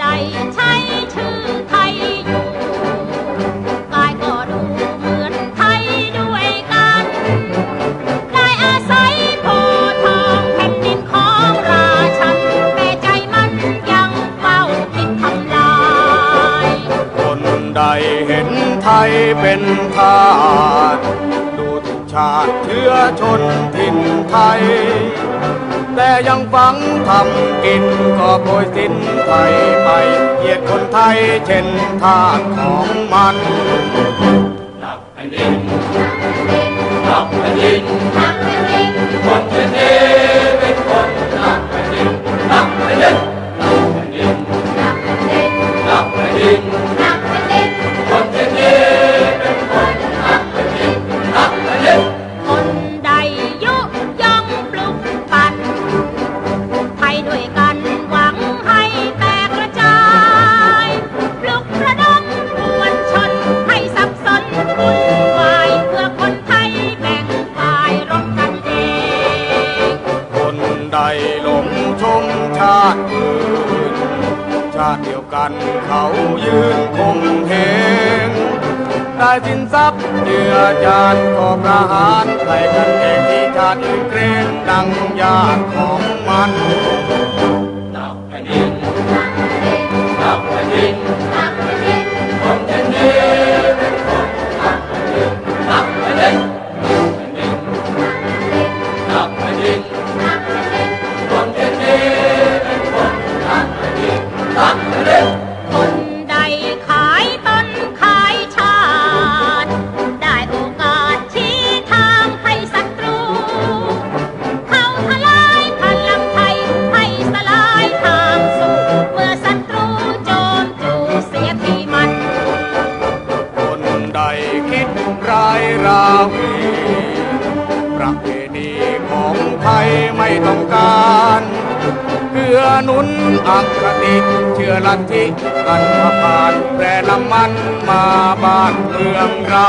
ใดใช้ชื่อไทยอยู่กายก็ดูเหมือนไทยด้วยกัน ได้อาศัยโพทองแผ่นดินของราชันแต่ใจมันยังเฝ้าคิดทำลาย คนใดเห็นไทยเป็นทาสดูถูชาติเชื้อชนถิ่นไทย แต่ยังฝังทำกินก็โปรยสิ้นไทยไปเหยียดคนไทยเช่นทาสของมันหนักแผ่นดินหนักแผ่นดินคน ใดหลงชมชาติอื่น ชาติเดียวกันเขายืนคงเหงได้สินทรัพย์เจือจานก็ประหารใครกันเองที่ชาติอื่นเกรงดังญาติของมัน ราวีประเพณีของไทยไม่ต้องการเพื่อหนุนอัคติเชื่อลัทธิอันผ่านแปรน้ำมันมาบ้านเมืองเรา